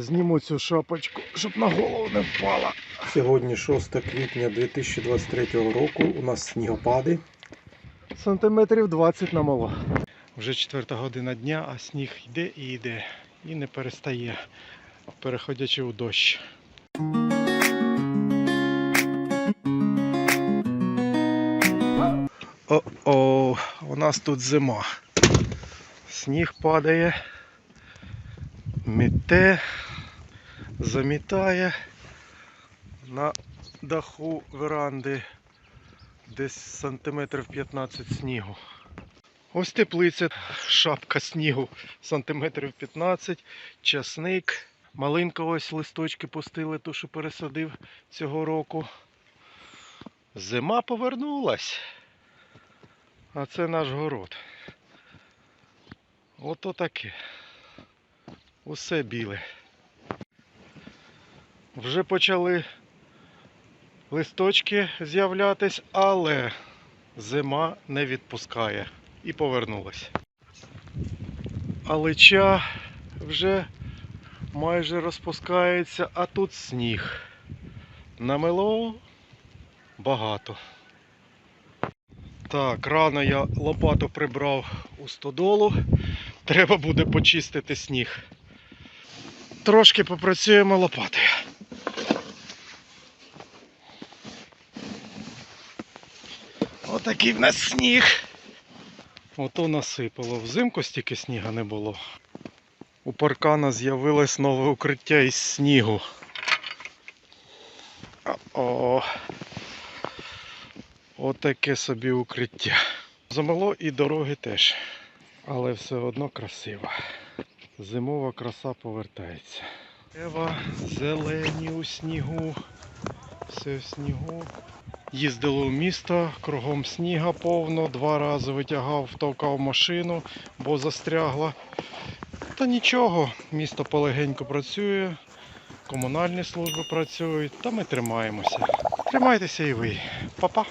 Зніму цю шапочку, щоб на голову не впала. Сьогодні 6 квітня 2023 року. У нас снігопади. Сантиметрів 20 намоло. Вже четверта година дня, а сніг йде і йде. І не перестає, переходячи у дощ. О-о, у нас тут зима. Сніг падає, мете, замітає на даху веранди десь сантиметрів 15 снігу. Ось теплиця, шапка снігу сантиметрів 15, часник. Малинка ось листочки пустили, ту, що пересадив цього року. Зима повернулась. А це наш город. Ото таке. Усе біле. Вже почали листочки з'являтись, але зима не відпускає і повернулась. Алича вже майже розпускається, а тут сніг. Намело багато. Так, рано я лопату прибрав у стодолу. Треба буде почистити сніг. Трошки попрацюємо лопатою. Отакий в нас сніг. Ото насипало. Взимку стільки сніга не було. У паркана з'явилось нове укриття із снігу. О, Отаке собі укриття. Замело і дороги теж. Але все одно красиво. Зимова краса повертається. Дерева зелені у снігу. Все в снігу. Їздили у місто, кругом сніга повно, два рази витягав, втовкав машину, бо застрягла. Та нічого, місто полегенько працює, комунальні служби працюють, та ми тримаємося. Тримайтеся і ви. Па-па!